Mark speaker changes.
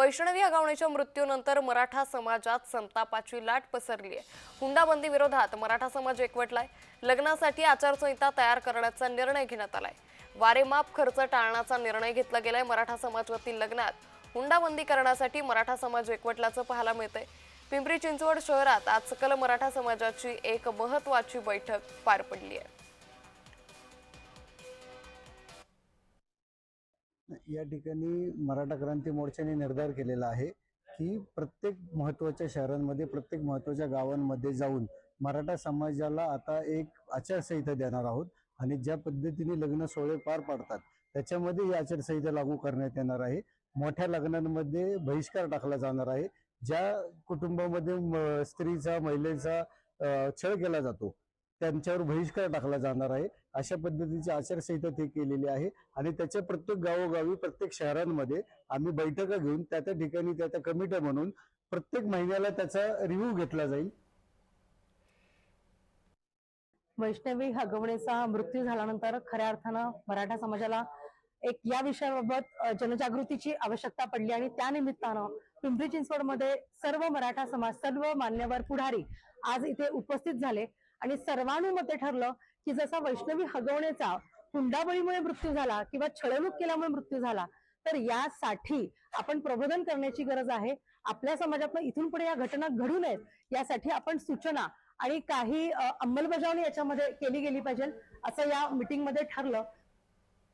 Speaker 1: वैष्णवी हगवणेच्या मृत्यूनंतर मराठा समाजात संतापाची लाट पसरली आहे. हुंडाबंदी विरोधात मराठा समाज एकवटलाय. लग्नासाठी आचारसंहिता तयार करण्याचा निर्णय घेण्यात आलाय. वारेमाप खर्च टाळण्याचा निर्णय घेतला गेलाय मराठा समाजातील लग्नात. हुंडाबंदी करण्यासाठी मराठा समाज एकवटल्याचं पाहायला मिळतंय. पिंपरी चिंचवड शहरात आज सकल मराठा समाजाची एक महत्वाची बैठक पार पडली आहे.
Speaker 2: या ठिकाणी मराठा क्रांती मोर्चाने निर्धार केलेला आहे की प्रत्येक महत्त्वाच्या शहरांमध्ये प्रत्येक महत्त्वाच्या गावांमध्ये जाऊन मराठा समाजाला आता एक आचारसंहिता देणार आहोत आणि ज्या पद्धतीने लग्न सोहळे पार पाडतात त्याच्यामध्ये ही आचारसंहिता लागू करण्यात येणार आहे. मोठ्या लग्नांमध्ये बहिष्कार टाकला जाणार आहे. ज्या कुटुंबामध्ये म- स्त्रीचा महिलेचा छळ केला जातो त्यांच्यावर बहिष्कार टाकला जाणार आहे. अशा पद्धतीची आचारसंहिता ते केलेली आहे. आणि त्याच्या प्रत्येक गावोगावी प्रत्येक शहरांमध्ये आम्ही बैठका घेऊन त्या त्या ठिकाणी त्या त्या कमिट्या म्हणून प्रत्येक महिन्याला त्याचा रिव्ह्यू घेतला जाईल.
Speaker 3: वैष्णवी हगवणेचा मृत्यू झाल्यानंतर खऱ्या अर्थानं मराठा समाजाला एक या विषयाबाबत जनजागृतीची आवश्यकता पडली आणि त्यानिमित्तानं पिंपरी चिंचवडमध्ये सर्व मराठा समाज सर्व मान्यवर पुढारी आज इथे उपस्थित झाले. आणि सर्वानुमते ठरलं की जसा वैष्णवी हगवणेचा हुंडाबळीमुळे मृत्यू झाला किंवा छळवणूक केल्यामुळे मृत्यू झाला तर यासाठी आपण प्रबोधन करण्याची गरज आहे. आपल्या समाजातनं इथून पुढे या घटना घडू नयेत यासाठी आपण सूचना आणि काही अंमलबजावणी याच्यामध्ये केली गेली पाहिजे असं या मीटिंगमध्ये ठरलं.